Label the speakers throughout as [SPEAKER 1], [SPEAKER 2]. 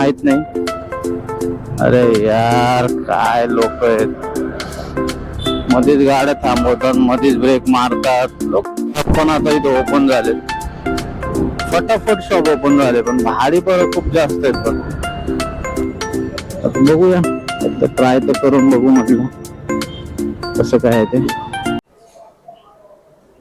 [SPEAKER 1] माहीत नाही. अरे यार काय लोक आहेत. मध्येच गाड्या थांबवतात मध्येच ब्रेक मारतात. लोक पण आता इथे ओपन झाले फटाफट शॉप ओपन झाले पण भाडी पण खूप जास्त आहेत पण. आता बघूया. एकदा ट्राय तर करून बघू म्हटलं. कसं काय आहे ते.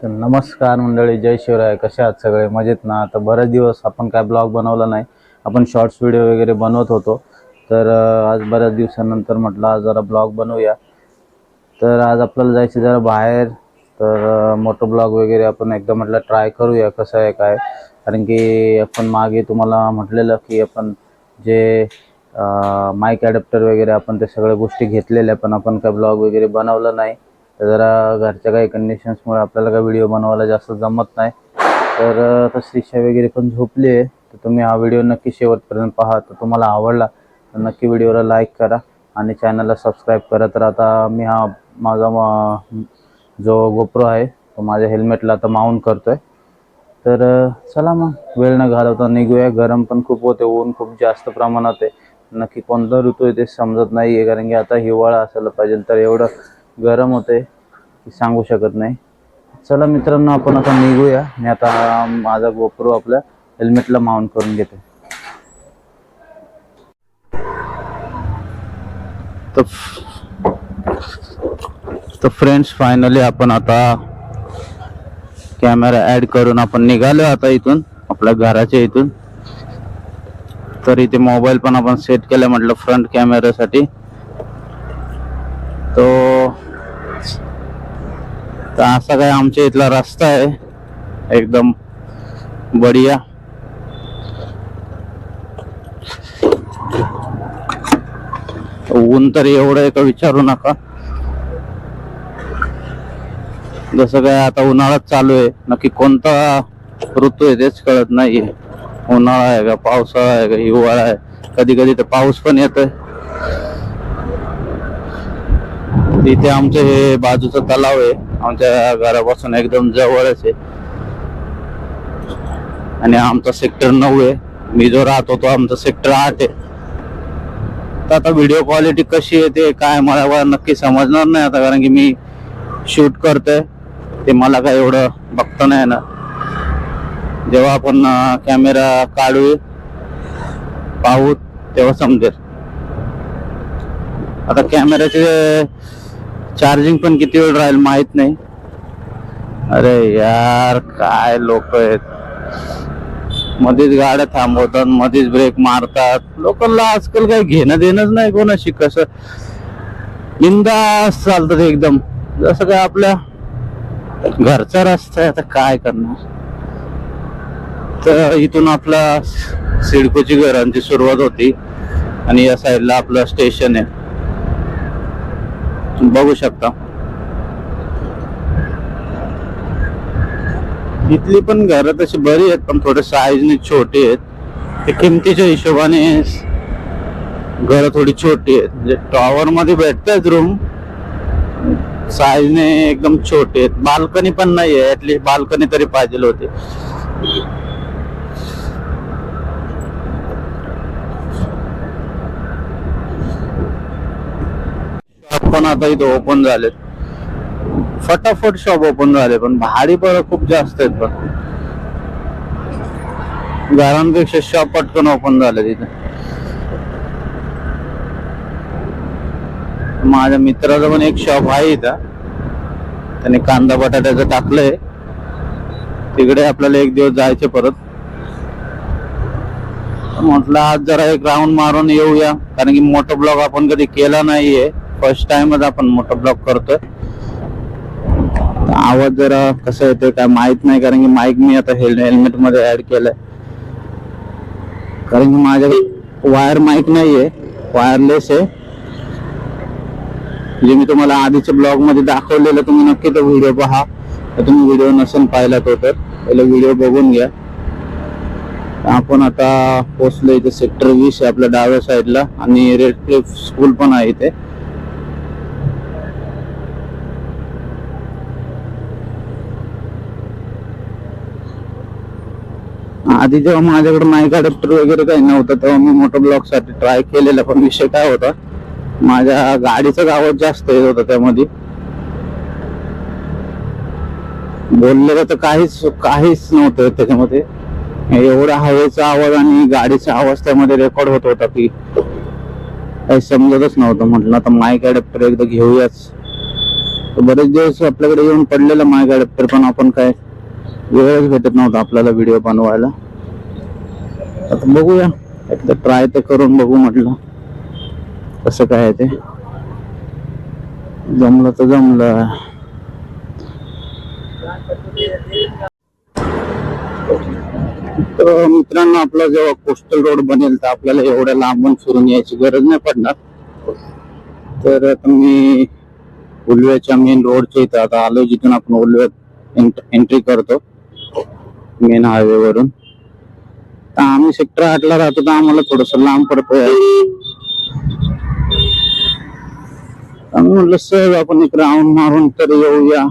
[SPEAKER 1] तर नमस्कार मंडळी जय शिवराय. कसे आहात सगळे? मजेत ना? आता बरेच दिवस आपण काय ब्लॉग बनवला नाही. आपण शॉर्ट्स व्हिडिओ वगैरे बनवत होतो. तर आज बऱ्याच दिवसानंतर म्हटलं आज जरा ब्लॉग बनवूया. तर आज आपल्याला जायचं जरा बाहेर. तर मोठं ब्लॉग वगैरे आपण एकदा म्हटलं ट्राय करूया कसं आहे काय कारण की आपण मागे तुम्हाला म्हटलेलं की आपण जे माईक ॲडॅप्टर वगैरे आपण ते सगळ्या गोष्टी घेतलेल्या पण आपण काय ब्लॉग वगैरे बनवलं नाही. तर जरा घरच्या काही कंडिशन्समुळे आपल्याला काय व्हिडिओ बनवायला जास्त जमत नाही. तर अं, आता श्रीषा वगैरे पण झोपली आहे. तर तुम्ही हा व्हिडिओ नक्की शेवटपर्यंत पहा. तर तुम्हाला आवडला तर नक्की व्हिडिओला लाईक करा आणि चॅनलला सबस्क्राईब करा तर आता मी हा माझा जो गोप्रो आहे तो माझ्या हेल्मेटला आता माउंट करतोय. तर चला मग वेळ न घालवता निघूया. गरम पण खूप होते ऊन खूप जास्त प्रमाणात आहे. नक्की कोणता ऋतू आहे ते समजत नाही आहे कारण की आता हिवाळा असायला पाहिजे तर एवढं गरम होते की सांगू शकत नाही. चला मित्रांनो आपण आता निघूया. मी आता माझा गोप्रो आपल्या हेल्मेटला माउंट करून घेतो. तर फ्रेंड्स फायनली आपण आता कॅमेरा ऍड करून आपण निघालो आता इथून आपल्या घराच्या इथून. तर इथे मोबाईल पण आपण सेट केला म्हटलं फ्रंट कॅमेऱ्यासाठी तो तर असा काय आमच्या इथला रस्ता आहे. एकदम बढिया. ऊन तर एवढं आहे का विचारू नका. जसं काय आता उन्हाळाच चालू आहे नक्की कोणता ऋतू आहे तेच कळत नाही. उन्हाळा आहे का पावसाळा आहे का हिवाळा आहे कधी कधी तर पाऊस पण येतोय. इथे आमचं हे बाजूचं तलाव आहे आमच्या घरापासून एकदम जवळच आहे. आणि आमचा सेक्टर नऊ आहे मी जो राहतो तो आमचा सेक्टर आठ आहे. तर आता व्हिडिओ क्वालिटी कशी येते काय मला नक्की समजणार नाही आता कारण की मी शूट करतोय. ते मला काय एवढं बघता नाही ना जेव्हा आपण कॅमेरा काढू पाहू तेव्हा समजेल. आता कॅमेऱ्याचे चार्जिंग पण किती वेळ राहील माहीत नाही. अरे यार काय लोक आहेत. मध्येच गाड्या थांबवतात मध्येच ब्रेक मारतात. लोकांना आजकाल काही घेणं देणंच नाही कोणाशी कसं? बिंदास चालतात एकदम. जसं काय आपल्या घरचा रस्ता आहे आता काय करणार? तर इथून आपला सिडकोची घरांची सुरुवात होती आणि या साईडला आपलं स्टेशन आहे. बघू शकता. इथली पण घरं तशी बरी आहेत पण थोडे साईजने छोटी आहेत. ते किमतीच्या हिशोबाने घरं थोडी छोटी आहेत. म्हणजे टॉवर मध्ये भेटतात रूम साईजने एकदम छोटे आहेत. बाल्कनी पण नाही आहे ऍटलीस्ट बाल्कनी तरी पाहिजे होती. पण आता इथे ओपन झालेत. फटाफट शॉप ओपन झाले पण भाडी पण खूप जास्त आहेत पण. घरांपेक्षा शॉप पटकन ओपन झाले तिथे. माझ्या मित्राचं पण एक शॉप आहे इथं. त्याने कांदा बटाट्याचं टाकलंय. तिकडे आपल्याला एक दिवस जायचे परत. म्हटलं आज जरा एक राऊंड मारून येऊया. कारण की मोठा ब्लॉग आपण कधी केला नाहीये. फर्स्ट टाइमच आपण मोठा ब्लॉग करतोय. आवाज जरा कसं येतोय काय माहीत नाही कारण की माईक मी आता हेल्मेटमध्ये ऍड केलंय. कारण की माझ्या वायर माईक नाहीये वायरलेस आहे. जे मी तुम्हाला आधीच्या ब्लॉगमध्ये दाखवलेलं तुम्ही नक्की तो व्हिडिओ पहा. तर तुम्ही व्हिडिओ नसेल पाहिला तो तर. पहिला व्हिडिओ बघून घ्या. आपण आता पोचलो इथे सेक्टर वीस आहे आपल्या डाव्या साईडला आणि रेड क्लिफ स्कूल पण आहे इथे. आधी जेव्हा माझ्याकडे माईक अडॅप्टर वगैरे काही नव्हतं तेव्हा मी मोटर ब्लॉकसाठी ट्राय केलेला पण विषय काय होता माझ्या गाडीचाच आवाज जास्त येत होता त्यामध्ये. बोललेलं तर काहीच काहीच नव्हतं त्याच्यामध्ये. एवढा हवेचा आवाज आणि गाडीचा आवाज त्यामध्ये रेकॉर्ड होत होता की काही समजतच नव्हतं. म्हटलं आता माईक अडॅप्टर एकदा घेऊयाच. तर बरेच दिवस आपल्याकडे येऊन पडलेला माईक अडॅप्टर पण आपण काय वेळच भेटत नव्हता आपल्याला व्हिडिओ बनवायला. आता बघूया. एकदा ट्राय तर करून बघू म्हटलं. कसं काय आहे ते. जमलं तर जमलं. तर मित्रांनो आपला जेव्हा कोस्टल रोड बनेल तर आपल्याला एवढ्या लांबून फिरून यायची गरज नाही पडणार. तर तुम्ही उलव्याच्या मेन रोडच्या इथं आता आलो जिथून आपण उलव्यात एंट्री करतो. मेन हायवे आम्ही सेक्टर आठला राहतो तर आम्हाला थोडस लांब पडतोय. आम्ही म्हटलं सहज आपण एक राऊंड मारून तर येऊया.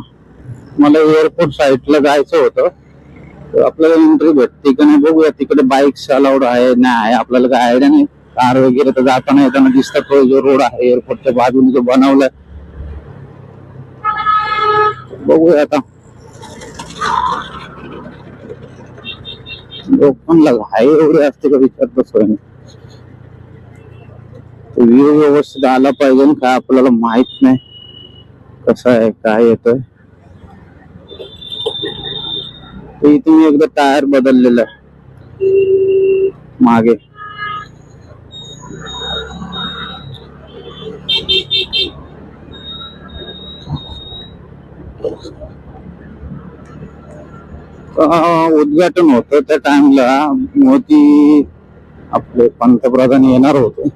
[SPEAKER 1] मला एअरपोर्ट साईडला जायचं होतं. तर आपल्याला एंट्री भेटते का नाही बघूया. तिकडे बाईक्स अलाउड आहे नाही आहे आपल्याला काय आयडिया नाही. कार वगैरे तर जाताना येताना दिसतात. तो जो रोड आहे एअरपोर्टच्या बाजूने जो बनवलाय. बघूया आता. लोकांना घाई एवढे असते का विचारतच नाही. व्ह्यू व्यवस्थित आला पाहिजे काय आपल्याला माहीत नाही कसं आहे काय येतोय. तर इथे मी एकदा टायर बदललेला आहे. मागे. उद्घाटन होतं. त्या टाइमला मोदी आपले पंतप्रधान येणार होते.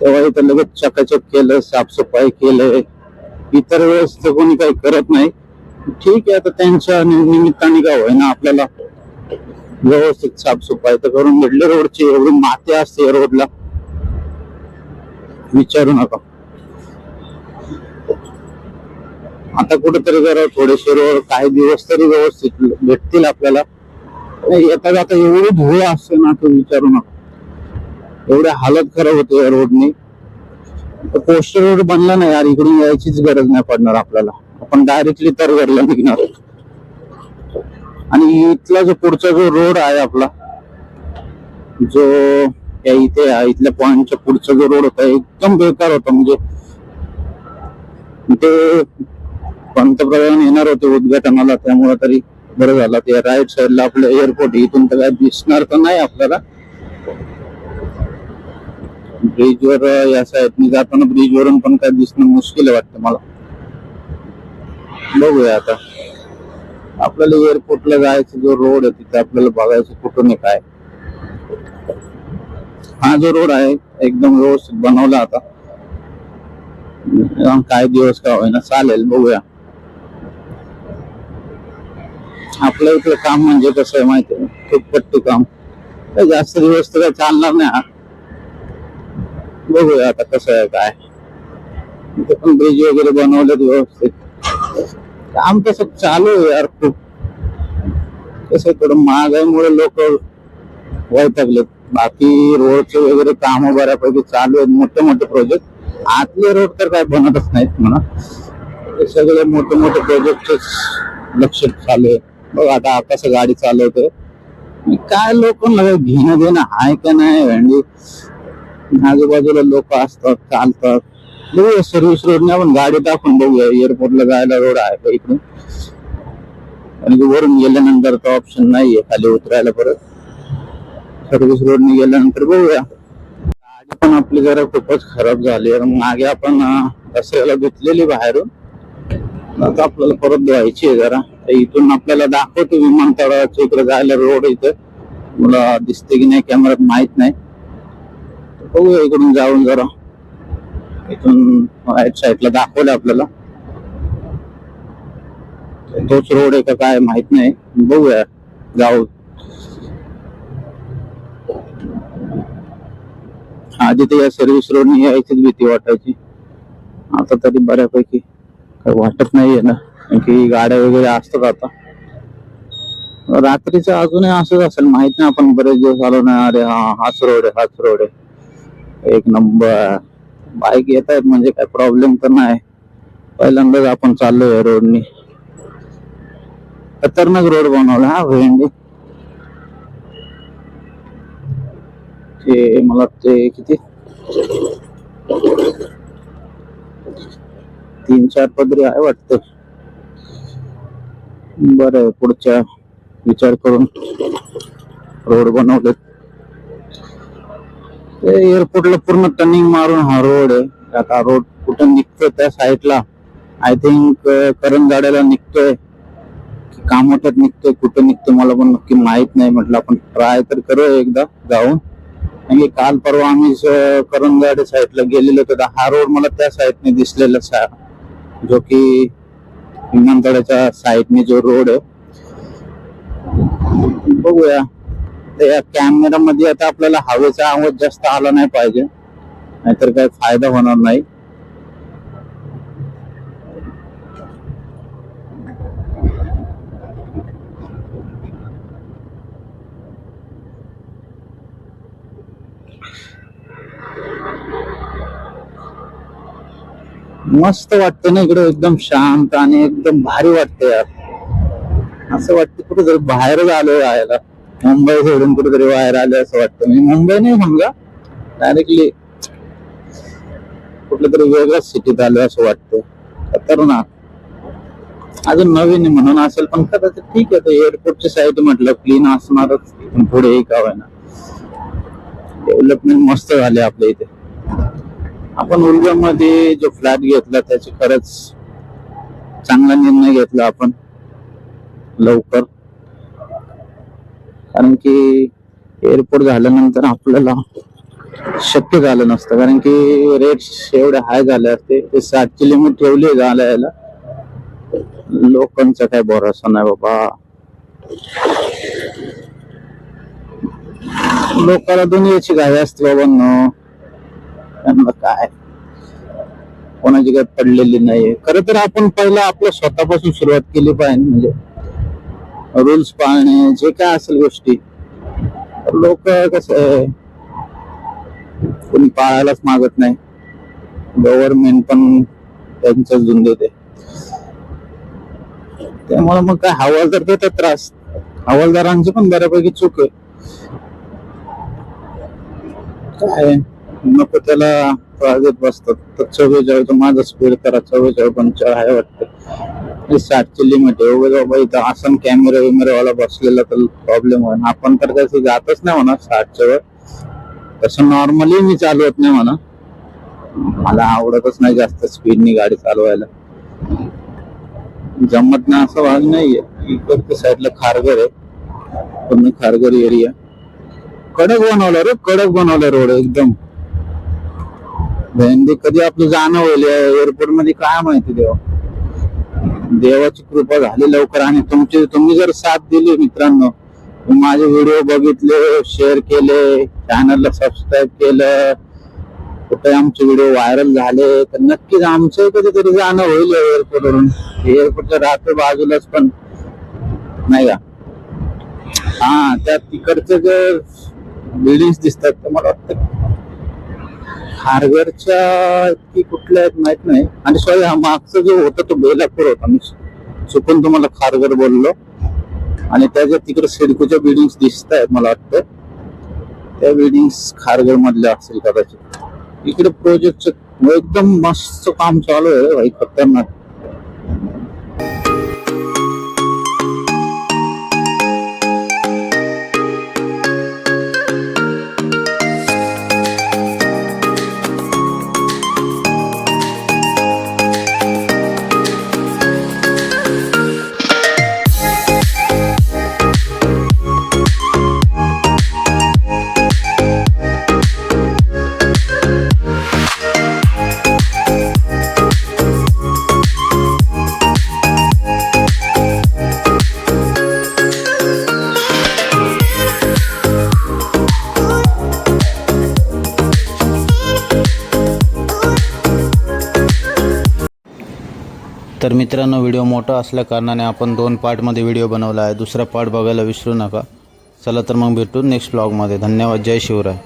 [SPEAKER 1] तेव्हा इथं लगेच चकाचक केलं साफसफाई केलं. इतर वेळेस तर कोणी काही करत नाही. ठीक आहे आता त्यांच्या निमित्ताने काय होईना आपल्याला व्यवस्थित साफसफाई तर करून भेटले. रोडची एवढी माती असते रोडला. विचारू नका. आता कुठेतरी जरा थोडेसे काही दिवस तरी व्यवस्थित भेटतील आपल्याला. येता जाता एवढी धुळे असते ना तो विचारू नका. एवढ्या हालत खराब होते या रोडनी. पोस्टर रोड बनला नाही यार इकडून यायचीच गरज नाही पडणार आपल्याला. आपण डायरेक्टली तर घरला निघणार. आणि इथला जो पुढचा जो रोड आहे आपला जो या इथे आहे, इथल्या पॉइंटच्या पुढचा जो रोड होता एकदम बेकार होता. म्हणजे ते पंतप्रधान येणार होते उद्घाटनाला त्यामुळे तरी बरं झालं. ते राईट साईडला आपलं एअरपोर्ट इथून तर काय दिसणार तर नाही आपल्याला. ब्रिजवर या साईडने जाताना ब्रिज वरून पण काय दिसणं मुश्किल वाटतं मला. बघूया आता. आपल्याला एअरपोर्टला जायचं जो रोड आहे तिथे आपल्याला बघायचं कुठून आहे काय. हा जो रोड आहे एकदम व्यवस्थित बनवला आता. काय दिवस का होईना चालेल बघूया. आपलं इथलं काम म्हणजे कसं आहे माहिती आहे? खूप काम. जास्त दिवस तर काय चालणार नाही हा. बघूया आता कसं आहे काय इथे पण ब्रिज वगैरे बनवलेत व्यवस्थित. काम कसं चालू आहे यार खूप. कसं थोडं महागाईमुळे लोक वैतागलेत. बाकी रोडचे वगैरे काम बऱ्यापैकी चालू आहेत मोठे मोठे प्रोजेक्ट आतले रोड तर काय बनतच नाहीत म्हणा. सगळे मोठे मोठे प्रोजेक्टच लक्ष चालू आहे. आता कसं गाडी चालवतोय. काय लोक घेणं देणं आहे का नाही? भेंडी आजूबाजूला लोक असतात चालतात. बघूया सर्व्हिस रोडने आपण गाडी टाकून बघूया. एअरपोर्टला जायला रोड आहे का इकडून आणि वरून गेल्यानंतर तो ऑप्शन नाहीये खाली उतरायला परत. सर्व्हिस रोडने गेल्यानंतर बघूया. गाडी पण आपली जरा खूपच खराब झाली मागे आपण दसऱ्याला धुतलेली बाहेरून. आता आपल्याला परत धुवायची आहे जरा. इथून आपल्याला दाखवतो विमानतळाच्या इकडे जायला रोड इथं. मला दिसते की नाही कॅमेरात माहीत नाही. बघूया इकडून जाऊन जरा. इथून राईट साईडला दाखवलं आपल्याला. तोच रोड आहे का काय माहीत नाही. बघूया जाऊ. आधी तर या सर्व्हिस रोडने यायचीच भीती वाटायची. आता तरी बऱ्यापैकी वाटत नाहीये ना. की गाड्या वगैरे असतात आता. रात्रीचं अजूनही असंच असेल. माहीत नाही आपण बरेच दिवस आलो नाही. अरे हा हाच रोड आहे हाच रोड आहे. एक नंबर बाईक येत आहेत म्हणजे काय प्रॉब्लेम तर नाही. पहिल्यांदाच आपण चाललोय रोडनी खतरनाक रोड बनवला हा भेंडी. ते मला वाटते किती? तीन चार पदरी आहे वाटतं. बर आहे पुढच्या विचार करून रोड बनवले एअरपोर्टला पूर्ण टर्निंग मारून हा रोड आहे. आता रोड कुठं निघतोय त्या साईडला आय थिंक करंजाड्याला निघतोय. की कामोट्यात निघतोय कुठं निघतोय मला पण नक्की माहीत नाही. म्हटलं आपण ट्राय तर करू एकदा जाऊन. म्हणजे काल परवा आम्ही स- करंजाडे साईडला गेलेलो तर हा रोड मला त्या साईडने दिसलेला सा- जो की विमानतळाच्या साईडने जो रोड आहे. बघूया. तर या कॅमेरा मध्ये आता आपल्याला हवेचा आवाज जास्त आला नाही पाहिजे. नाहीतर काही फायदा होणार नाही. मस्त वाटतं ना इकडे एकदम शांत आणि एकदम भारी वाटतं यार. असं वाटतं कुठेतरी बाहेरच आलो राहायला. मुंबई सोडून कुठेतरी बाहेर आले असं वाटतं. म्हणजे मुंबई नाही समजा डायरेक्टली कुठल्या तरी वेगळ्याच सिटीत आलो असं वाटतं. खतरनाक. अजून नवीन म्हणून असेल पण कदाचित ठीक आहे. ते एअरपोर्टची साईड म्हटलं क्लीन असणारच. पुढे पुढे का ना डेव्हलपमेंट मस्त झाले आपल्या इथे. आपण उलगामध्ये जो फ्लॅट घेतला त्याची खरंच चांगला निर्णय घेतला आपण लवकर. कारण की एअरपोर्ट झाल्यानंतर आपल्याला शक्य झालं नसतं. कारण की रेट्स एवढे हाय झाले असते. ते सातची लिमिट ठेवली झाल्या याला लोकांचा काय भरोसा नाही बाबा. लोकांना याची गाडी असते बाबांनो. त्यांना काय? कोणाची काही पडलेली नाहीये. खर तर आपण पहिला आपलं स्वतःपासून सुरुवात केली पाहिजे. म्हणजे रूल्स पाळणे जे काय असेल गोष्टी. लोक कसं आहे कोणी पाळायलाच मागत नाही. गव्हर्नमेंट पण त्यांचाच धुंद देते. त्यामुळे मग काय हवालदार देतात त्रास. हवालदारांची पण बऱ्यापैकी चूक आहे. काय? नको त्याला त्रास देत बसतात. तर चव्वेचाळीस माझा स्पीड करा चव्वेचाळीस पंचाळीस आहे वाटतं. साठची लिमिट आहे. उगाच बाबा इथं असं कॅमेरा विमेरा वाला बसलेला तर प्रॉब्लेम होईल आपण तर त्याचं जातच नाही म्हणा साठच्या वर. तसं नॉर्मली मी चालवत नाही म्हणा. मला आवडतच नाही जास्त स्पीडनी गाडी चालवायला. जमत नाही असं भाग नाहीये. इकडच्या साईडला खारघर आहे. पूर्ण खारघर एरिया कडक बनवलं रे कडक बनवलं रोड एकदम. भेंदी कधी आपलं जाणं होईल? एअरपोर्टमध्ये काय माहिती देवा? देवाची कृपा झाली लवकर आणि तुमची तुम्ही जर साथ दिली मित्रांनो माझे व्हिडिओ बघितले शेअर केले चॅनलला सबस्क्राईब केलं कुठे आमचे व्हिडिओ व्हायरल झाले तर नक्कीच आमचं कधीतरी जाणं होईल एअरपोर्ट वरून. एअरपोर्टच्या रात्र बाजूलाच पण नाही का? हा त्या तिकडचे जे बिल्डिंग दिसतात तर मला वाटतं खारघरच्या इतकी कुठल्या आहेत माहीत नाही. आणि सॉरी हा मागचा जो होता तो बेलापूर होता. मी चुकून तुम्हाला खारघर बोललो. आणि त्याच्या तिकडे सिडकोच्या बिल्डिंग दिसत आहेत मला वाटतं त्या बिल्डिंग खारघर मधल्या असतील कदाचित. इकडे प्रोजेक्टचं एकदम मस्त काम चालू आहे. भाई खतरनाक. मित्रांनो व्हिडिओ मोठा असल्या कारणाने आपण दोन पार्टमध्ये व्हिडिओ बनवला आहे. दुसरा पार्ट बघायला विसरू नका. चला तर मग भेटू नेक्स्ट ब्लॉगमध्ये धन्यवाद. जय शिवराय.